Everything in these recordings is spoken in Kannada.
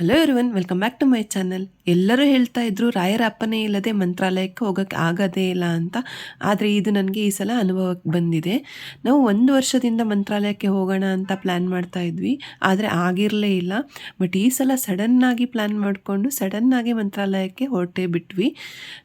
Hello everyone welcome back to my channel ಎಲ್ಲರೂ ಹೇಳ್ತಾ ಇದ್ರು, ರಾಯರ ಅಪ್ಪನೇ ಇಲ್ಲದೆ ಮಂತ್ರಾಲಯಕ್ಕೆ ಹೋಗೋಕ್ಕೆ ಆಗೋದೇ ಇಲ್ಲ ಅಂತ. ಆದರೆ ಇದು ನನಗೆ ಈ ಸಲ ಅನುಭವಕ್ಕೆ ಬಂದಿದೆ. ನಾವು ಒಂದು ವರ್ಷದಿಂದ ಮಂತ್ರಾಲಯಕ್ಕೆ ಹೋಗೋಣ ಅಂತ ಪ್ಲ್ಯಾನ್ ಮಾಡ್ತಾ ಇದ್ವಿ. ಆದರೆ ಆಗಿರಲೇ ಇಲ್ಲ. ಬಟ್ ಈ ಸಲ ಸಡನ್ನಾಗಿ ಪ್ಲ್ಯಾನ್ ಮಾಡಿಕೊಂಡು ಸಡನ್ನಾಗಿ ಮಂತ್ರಾಲಯಕ್ಕೆ ಹೊರಟೇ ಬಿಟ್ವಿ.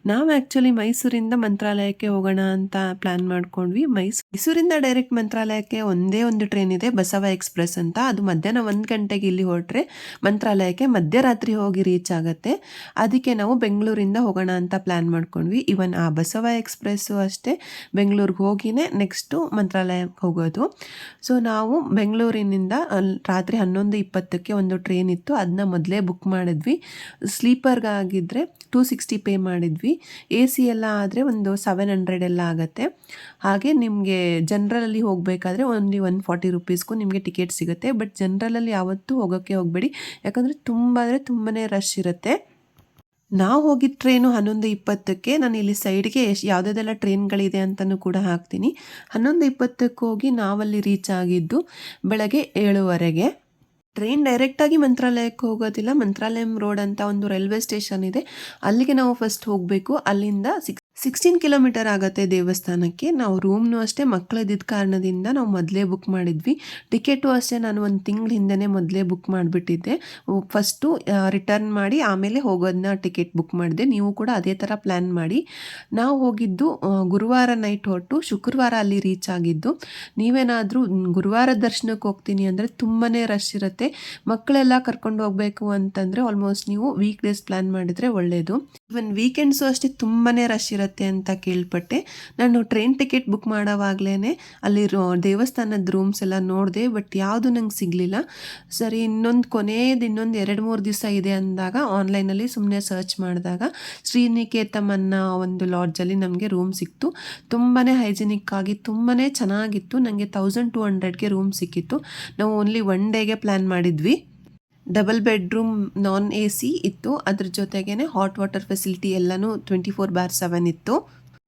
ನಾವು ಆ್ಯಕ್ಚುಲಿ ಮೈಸೂರಿಂದ ಮಂತ್ರಾಲಯಕ್ಕೆ ಹೋಗೋಣ ಅಂತ ಪ್ಲ್ಯಾನ್ ಮಾಡ್ಕೊಂಡ್ವಿ. ಮೈಸೂರು ಮೈಸೂರಿಂದ ಡೈರೆಕ್ಟ್ ಮಂತ್ರಾಲಯಕ್ಕೆ ಒಂದೇ ಒಂದು ಟ್ರೈನ್ ಇದೆ, ಬಸವ ಎಕ್ಸ್ಪ್ರೆಸ್ ಅಂತ. ಅದು ಮಧ್ಯಾಹ್ನ ಒಂದು ಗಂಟೆಗೆ ಇಲ್ಲಿ ಹೊರಟ್ರೆ ಮಂತ್ರಾಲಯಕ್ಕೆ ಮಧ್ಯರಾತ್ರಿ ಹೋಗಿ ರೀಚ್ ಆಗುತ್ತೆ. ಅದಕ್ಕೆ ನಾವು ಬೆಂಗಳೂರಿಂದ ಹೋಗೋಣ ಅಂತ ಪ್ಲ್ಯಾನ್ ಮಾಡ್ಕೊಂಡ್ವಿ. ಇವನ್ ಆ ಬಸವ ಎಕ್ಸ್ಪ್ರೆಸ್ಸು ಅಷ್ಟೇ ಬೆಂಗಳೂರಿಗೆ ಹೋಗಿನೇ ನೆಕ್ಸ್ಟು ಮಂತ್ರಾಲಯಕ್ಕೆ ಹೋಗೋದು. ಸೊ ನಾವು ಬೆಂಗಳೂರಿನಿಂದ ರಾತ್ರಿ ಹನ್ನೊಂದು ಇಪ್ಪತ್ತಕ್ಕೆ ಒಂದು ಟ್ರೈನ್ ಇತ್ತು. ಅದನ್ನ ಮೊದಲೇ ಬುಕ್ ಮಾಡಿದ್ವಿ. ಸ್ಲೀಪರ್ಗಾಗಿದ್ದರೆ ಟೂ ಸಿಕ್ಸ್ಟಿ ಪೇ ಮಾಡಿದ್ವಿ. ಎ ಸಿ ಎಲ್ಲ ಆದರೆ ಒಂದು ಸೆವೆನ್ ಹಂಡ್ರೆಡ್ ಎಲ್ಲ ಆಗುತ್ತೆ. ಹಾಗೆ ನಿಮಗೆ ಜನರಲಲ್ಲಿ ಹೋಗಬೇಕಾದ್ರೆ ಓನ್ಲಿ ಒನ್ ಫಾರ್ಟಿ ರುಪೀಸ್ಗೂ ನಿಮಗೆ ಟಿಕೆಟ್ ಸಿಗುತ್ತೆ. ಬಟ್ ಜನ್ರಲಲ್ಲಿ ಯಾವತ್ತೂ ಹೋಗೋಕ್ಕೆ ಹೋಗಬೇಡಿ. ಯಾಕಂದರೆ ತುಂಬ ಅಂದರೆ ತುಂಬಾ ರಶ್ ಇರುತ್ತೆ. ನಾವು ಹೋಗಿದ್ದ ಟ್ರೈನು ಹನ್ನೊಂದು ಇಪ್ಪತ್ತಕ್ಕೆ ನಾನು ಇಲ್ಲಿ ಸೈಡ್ಗೆ ಎಷ್ಟು ಯಾವುದಾದೆಲ್ಲ ಟ್ರೈನ್ಗಳಿದೆ ಅಂತಲೂ ಕೂಡ ಹಾಕ್ತೀನಿ. ಹನ್ನೊಂದು ಇಪ್ಪತ್ತಕ್ಕೆ ಹೋಗಿ ನಾವಲ್ಲಿ ರೀಚ್ ಆಗಿದ್ದು ಬೆಳಗ್ಗೆ ಏಳುವರೆಗೆ. ಟ್ರೈನ್ ಡೈರೆಕ್ಟಾಗಿ ಮಂತ್ರಾಲಯಕ್ಕೆ ಹೋಗೋದಿಲ್ಲ. ಮಂತ್ರಾಲಯಂ ರೋಡ್ ಅಂತ ಒಂದು ರೈಲ್ವೆ ಸ್ಟೇಷನ್ ಇದೆ. ಅಲ್ಲಿಗೆ ನಾವು ಫಸ್ಟ್ ಹೋಗಬೇಕು. ಅಲ್ಲಿಂದ ಸಿಕ್ಸ್ ಸಿಕ್ಸ್ಟೀನ್ ಕಿಲೋಮೀಟರ್ ಆಗುತ್ತೆ ದೇವಸ್ಥಾನಕ್ಕೆ. ನಾವು ರೂಮ್ನು ಅಷ್ಟೇ ಮಕ್ಕಳದಿದ್ದ ಕಾರಣದಿಂದ ನಾವು ಮೊದಲೇ ಬುಕ್ ಮಾಡಿದ್ವಿ. ಟಿಕೆಟು ಅಷ್ಟೇ ನಾನು ಒಂದು ತಿಂಗಳ ಹಿಂದೆನೇ ಮೊದಲೇ ಬುಕ್ ಮಾಡಿಬಿಟ್ಟಿದ್ದೆ. ಫಸ್ಟು ರಿಟರ್ನ್ ಮಾಡಿ ಆಮೇಲೆ ಹೋಗೋದನ್ನ ಟಿಕೆಟ್ ಬುಕ್ ಮಾಡಿದೆ. ನೀವು ಕೂಡ ಅದೇ ಥರ ಪ್ಲ್ಯಾನ್ ಮಾಡಿ. ನಾವು ಹೋಗಿದ್ದು ಗುರುವಾರ ನೈಟ್ ಹೊರಟು, ಶುಕ್ರವಾರ ಅಲ್ಲಿ ರೀಚ್ ಆಗಿದ್ದು. ನೀವೇನಾದರೂ ಗುರುವಾರ ದರ್ಶನಕ್ಕೆ ಹೋಗ್ತೀನಿ ಅಂದರೆ ತುಂಬಾ ರಶ್ ಇರುತ್ತೆ. ಮಕ್ಕಳೆಲ್ಲ ಕರ್ಕೊಂಡು ಹೋಗಬೇಕು ಅಂತಂದರೆ ಆಲ್ಮೋಸ್ಟ್ ನೀವು ವೀಕ್ ಡೇಸ್ ಪ್ಲ್ಯಾನ್ ಮಾಡಿದರೆ ಒಳ್ಳೆಯದು ಇವನ್ ವೀಕೆಂಡ್ಸು ಅಷ್ಟೇ ತುಂಬಾ ರಶ್ ಇರುತ್ತೆ ಅಂತ ಕೇಳ್ಪಟ್ಟೆ. ನಾನು ಟ್ರೈನ್ ಟಿಕೆಟ್ ಬುಕ್ ಮಾಡೋವಾಗಲೇ ಅಲ್ಲಿ ರೋ, ದೇವಸ್ಥಾನದ ರೂಮ್ಸ್ ಎಲ್ಲ ನೋಡಿದೆ ಬಟ್ ಯಾವುದು ನಂಗೆ ಸಿಗಲಿಲ್ಲ. ಸರಿ, ಇನ್ನೊಂದು ಕೊನೆಯದು ಇನ್ನೊಂದು ಎರಡು ಮೂರು ದಿವಸ ಇದೆ ಅಂದಾಗ ಆನ್ಲೈನಲ್ಲಿ ಸುಮ್ಮನೆ ಸರ್ಚ್ ಮಾಡಿದಾಗ ಶ್ರೀನಿಕೇತಮ್ ಒಂದು ಲಾಡ್ಜಲ್ಲಿ ನಮಗೆ ರೂಮ್ ಸಿಕ್ತು. ತುಂಬಾ ಹೈಜಿನಿಕ್ ಆಗಿ ತುಂಬಾ ಚೆನ್ನಾಗಿತ್ತು. ನನಗೆ ತೌಸಂಡ್ ಟು ಹಂಡ್ರೆಡ್ಗೆ ರೂಮ್ ಸಿಕ್ಕಿತ್ತು. ನಾವು ಓನ್ಲಿ ಒನ್ ಡೇಗೆ ಪ್ಲ್ಯಾನ್ ಮಾಡಿದ್ವಿ. Double bedroom non A C ಇತ್ತು. ಅದ್ರ ಜೊತೆಗೇನೆ ಹಾಟ್ ವಾಟರ್ ಫೆಸಿಲಿಟಿ ಎಲ್ಲನೂ ಟ್ವೆಂಟಿ ಫೋರ್ ಬಾರ್ ಸೆವೆನ್ ಇತ್ತು.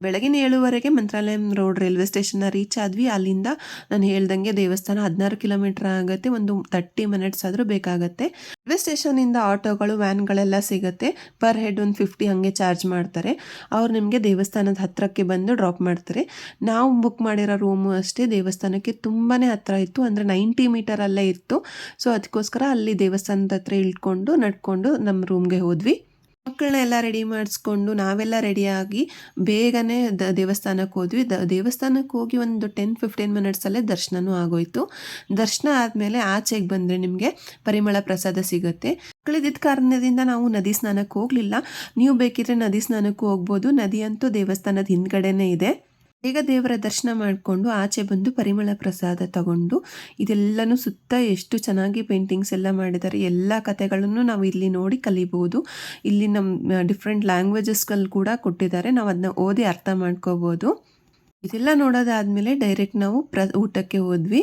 ಬೆಳಗಿನ ಏಳುವರೆಗೆ ಮಂತ್ರಾಲಯ ರೋಡ್ ರೈಲ್ವೆ ಸ್ಟೇಷನ್ನ ರೀಚ್ ಆದ್ವಿ. ಅಲ್ಲಿಂದ ನಾನು ಹೇಳ್ದಂಗೆ ದೇವಸ್ಥಾನ ಹದಿನಾರು ಕಿಲೋಮೀಟರ್ ಆಗುತ್ತೆ, ಒಂದು ತರ್ಟಿ ಮಿನಿಟ್ಸ್ ಆದರೂ ಬೇಕಾಗತ್ತೆ. ರೈಲ್ವೆ ಸ್ಟೇಷನಿಂದ ಆಟೋಗಳು, ವ್ಯಾನ್ಗಳೆಲ್ಲ ಸಿಗುತ್ತೆ. ಪರ್ ಹೆಡ್ ಒಂದು ಫಿಫ್ಟಿ ಹಾಗೆ ಚಾರ್ಜ್ ಮಾಡ್ತಾರೆ. ಅವ್ರು ನಿಮಗೆ ದೇವಸ್ಥಾನದ ಹತ್ತಿರಕ್ಕೆ ಬಂದು ಡ್ರಾಪ್ ಮಾಡ್ತಾರೆ. ನಾವು ಬುಕ್ ಮಾಡಿರೋ ರೂಮು ಅಷ್ಟೇ, ದೇವಸ್ಥಾನಕ್ಕೆ ತುಂಬಾ ಹತ್ತಿರ ಇತ್ತು. ಅಂದರೆ ನೈಂಟಿ ಮೀಟರಲ್ಲೇ ಇತ್ತು. ಸೊ ಅದಕ್ಕೋಸ್ಕರ ಅಲ್ಲಿ ದೇವಸ್ಥಾನದ ಹತ್ರ ಇಳ್ಕೊಂಡು ನಡ್ಕೊಂಡು ನಮ್ಮ ರೂಮ್ಗೆ ಹೋದ್ವಿ. ಮಕ್ಕಳನ್ನ ಎಲ್ಲ ರೆಡಿ ಮಾಡಿಸ್ಕೊಂಡು ನಾವೆಲ್ಲ ರೆಡಿಯಾಗಿ ಬೇಗನೆ ದ ದೇವಸ್ಥಾನಕ್ಕೆ ಹೋದ್ವಿ. ದ ದೇವಸ್ಥಾನಕ್ಕೆ ಹೋಗಿ ಒಂದು ಟೆನ್ ಫಿಫ್ಟೀನ್ ಮಿನಿಟ್ಸಲ್ಲೇ ದರ್ಶನವೂ ಆಗೋಯ್ತು. ದರ್ಶನ ಆದಮೇಲೆ ಆಚೆಗೆ ಬಂದರೆ ನಿಮಗೆ ಪರಿಮಳ ಪ್ರಸಾದ ಸಿಗುತ್ತೆ. ಮಕ್ಕಳಿದ್ದ ಕಾರಣದಿಂದ ನಾವು ನದಿ ಸ್ನಾನಕ್ಕೆ ಹೋಗಲಿಲ್ಲ. ನೀವು ಬೇಕಿದ್ರೆ ನದಿ ಸ್ನಾನಕ್ಕೂ ಹೋಗ್ಬೋದು. ನದಿಯಂತೂ ದೇವಸ್ಥಾನದ ಹಿಂದ್ಗಡೆನೇ ಇದೆ. ಬೇಗ ದೇವರ ದರ್ಶನ ಮಾಡಿಕೊಂಡು ಆಚೆ ಬಂದು ಪರಿಮಳ ಪ್ರಸಾದ ತಗೊಂಡು ಇದೆಲ್ಲನೂ ಸುತ್ತ ಎಷ್ಟು ಚೆನ್ನಾಗಿ ಪೇಂಟಿಂಗ್ಸ್ ಎಲ್ಲ ಮಾಡಿದ್ದಾರೆ, ಎಲ್ಲ ಕಥೆಗಳನ್ನು ನಾವು ಇಲ್ಲಿ ನೋಡಿ ಕಲಿಬೋದು. ಇಲ್ಲಿ ನಮ್ಮ ಡಿಫ್ರೆಂಟ್ ಲ್ಯಾಂಗ್ವೇಜಸ್ಗಳು ಕೂಡ ಕೊಟ್ಟಿದ್ದಾರೆ. ನಾವು ಅದನ್ನ ಓದಿ ಅರ್ಥ ಮಾಡ್ಕೋಬೋದು. ಇದೆಲ್ಲ ನೋಡೋದಾದ್ಮೇಲೆ ಡೈರೆಕ್ಟ್ ನಾವು ಪ್ರ, ಊಟಕ್ಕೆ ಹೋದ್ವಿ.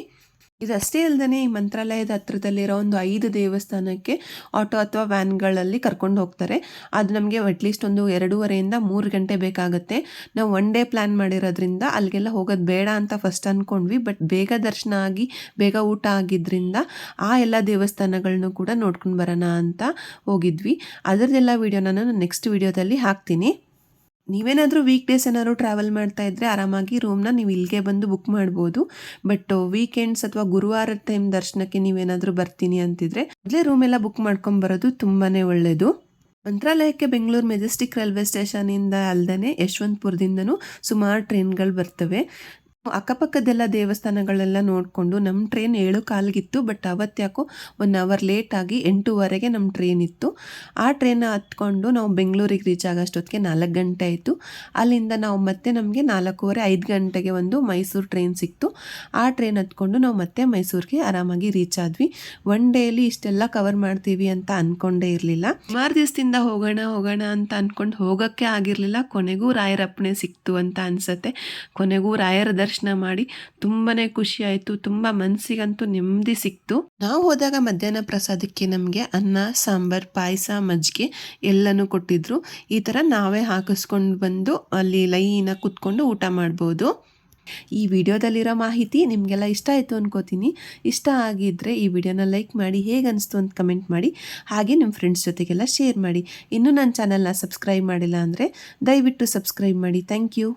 ಇದಷ್ಟೇ ಅಲ್ಲದೆ ಈ ಮಂತ್ರಾಲಯದ ಹತ್ರದಲ್ಲಿರೋ ಒಂದು ಐದು ದೇವಸ್ಥಾನಕ್ಕೆ ಆಟೋ ಅಥವಾ ವ್ಯಾನ್ಗಳಲ್ಲಿ ಕರ್ಕೊಂಡು ಹೋಗ್ತಾರೆ. ಅದು ನಮಗೆ ಅಟ್ಲೀಸ್ಟ್ ಒಂದು ಎರಡೂವರೆಯಿಂದ ಮೂರು ಗಂಟೆ ಬೇಕಾಗುತ್ತೆ. ನಾವು ಒನ್ ಡೇ ಪ್ಲ್ಯಾನ್ ಮಾಡಿರೋದ್ರಿಂದ ಅಲ್ಲಿಗೆಲ್ಲ ಹೋಗೋದು ಬೇಡ ಅಂತ ಫಸ್ಟ್ ಅಂದ್ಕೊಂಡ್ವಿ ಬಟ್ ಬೇಗ ದರ್ಶನ ಆಗಿ, ಬೇಗ ಊಟ ಆಗಿದ್ದರಿಂದ ಆ ಎಲ್ಲ ದೇವಸ್ಥಾನಗಳನ್ನು ಕೂಡ ನೋಡ್ಕೊಂಡು ಬರೋಣ ಅಂತ ಹೋಗಿದ್ವಿ. ಅದರದೆಲ್ಲ ವೀಡಿಯೋನ ನಾನು ನೆಕ್ಸ್ಟ್ ವೀಡಿಯೋದಲ್ಲಿ ಹಾಕ್ತೀನಿ. ನೀವೇನಾದರೂ ವೀಕ್ ಡೇಸ್ ಏನಾದ್ರು ಟ್ರಾವೆಲ್ ಮಾಡ್ತಾ ಇದ್ದರೆ ಆರಾಮಾಗಿ ರೂಮ್ನ ನೀವು ಇಲ್ಲಿಗೆ ಬಂದು ಬುಕ್ ಮಾಡ್ಬೋದು. ಬಟ್ ವೀಕೆಂಡ್ಸ್ ಅಥವಾ ಗುರುವಾರ ಟೈಮ್ ದರ್ಶನಕ್ಕೆ ನೀವೇನಾದರೂ ಬರ್ತೀನಿ ಅಂತಿದ್ರೆ, ಮೊದಲೇ ರೂಮ್ ಎಲ್ಲ ಬುಕ್ ಮಾಡ್ಕೊಂಬರೋದು ತುಂಬಾ ಒಳ್ಳೆಯದು ಮಂತ್ರಾಲಯಕ್ಕೆ ಬೆಂಗಳೂರು ಮೆಜೆಸ್ಟಿಕ್ ರೈಲ್ವೆ ಸ್ಟೇಷನಿಂದ ಅಲ್ಲದೆ ಯಶವಂತಪುರದಿಂದನೂ ಸುಮಾರು ಟ್ರೈನ್ಗಳು ಬರ್ತವೆ. ಅಕ್ಕಪಕ್ಕದೆಲ್ಲ ದೇವಸ್ಥಾನಗಳೆಲ್ಲ ನೋಡಿಕೊಂಡು ನಮ್ಮ ಟ್ರೈನ್ ಏಳು ಕಾಲಿಗಿತ್ತು ಬಟ್ ಅವತ್ತ್ಯಾಕೋ ಒನ್ ಅವರ್ ಲೇಟಾಗಿ ಎಂಟೂವರೆಗೆ ನಮ್ಮ ಟ್ರೈನ್ ಇತ್ತು. ಆ ಟ್ರೈನ್ ಹತ್ಕೊಂಡು ನಾವು ಬೆಂಗಳೂರಿಗೆ ರೀಚ್ ಆಗೋಷ್ಟೊತ್ತಿಗೆ ನಾಲ್ಕು ಗಂಟೆ ಆಯಿತು. ಅಲ್ಲಿಂದ ನಾವು ಮತ್ತೆ ನಮಗೆ ನಾಲ್ಕೂವರೆ, ಐದು ಗಂಟೆಗೆ ಒಂದು ಮೈಸೂರು ಟ್ರೈನ್ ಸಿಕ್ತು. ಆ ಟ್ರೈನ್ ಹತ್ಕೊಂಡು ನಾವು ಮತ್ತೆ ಮೈಸೂರಿಗೆ ಆರಾಮಾಗಿ ರೀಚ್ ಆದ್ವಿ. ಒನ್ ಡೇಲಿ ಇಷ್ಟೆಲ್ಲ ಕವರ್ ಮಾಡ್ತೀವಿ ಅಂತ ಅಂದ್ಕೊಂಡೇ ಇರಲಿಲ್ಲ. ಮಾರು ದಿವಸದಿಂದ ಹೋಗೋಣ ಹೋಗೋಣ ಅಂತ ಅಂದ್ಕೊಂಡು ಹೋಗೋಕ್ಕೆ ಆಗಿರಲಿಲ್ಲ. ಕೊನೆಗೂ ರಾಯರಪ್ಪಣೆ ಸಿಕ್ತು ಅಂತ ಅನಿಸುತ್ತೆ. ಕೊನೆಗೂ ರಾಯರ ದರ್ಶನ ಮಾಡಿ ತುಂಬಾನೇ ಖುಷಿ ಆಯಿತು, ತುಂಬ ಮನಸ್ಸಿಗಂತೂ ನೆಮ್ಮದಿ ಸಿಕ್ತು. ನಾವು ಹೋದಾಗ ಮಧ್ಯಾಹ್ನ ಪ್ರಸಾದಕ್ಕೆ ನಮಗೆ ಅನ್ನ, ಸಾಂಬಾರ್, ಪಾಯಸ, ಮಜ್ಜಿಗೆ ಎಲ್ಲನೂ ಕೊಟ್ಟಿದ್ರು. ಈ ಥರ ನಾವೇ ಹಾಕಿಸ್ಕೊಂಡು ಬಂದು ಅಲ್ಲಿ ಲೈನ ಕುತ್ಕೊಂಡು ಊಟ ಮಾಡ್ಬೋದು. ಈ ವಿಡಿಯೋದಲ್ಲಿರೋ ಮಾಹಿತಿ ನಿಮಗೆಲ್ಲ ಇಷ್ಟ ಆಯಿತು ಅನ್ಕೋತೀನಿ. ಇಷ್ಟ ಆಗಿದ್ದರೆ ಈ ವಿಡಿಯೋನ ಲೈಕ್ ಮಾಡಿ, ಹೇಗೆ ಅನಿಸ್ತು ಅಂತ ಕಮೆಂಟ್ ಮಾಡಿ, ಹಾಗೆ ನಿಮ್ಮ ಫ್ರೆಂಡ್ಸ್ ಜೊತೆಗೆಲ್ಲ ಶೇರ್ ಮಾಡಿ. ಇನ್ನೂ ನನ್ನ ಚಾನಲ್ನ ಸಬ್ಸ್ಕ್ರೈಬ್ ಮಾಡಿಲ್ಲ ಅಂದರೆ ದಯವಿಟ್ಟು ಸಬ್ಸ್ಕ್ರೈಬ್ ಮಾಡಿ. Thank you.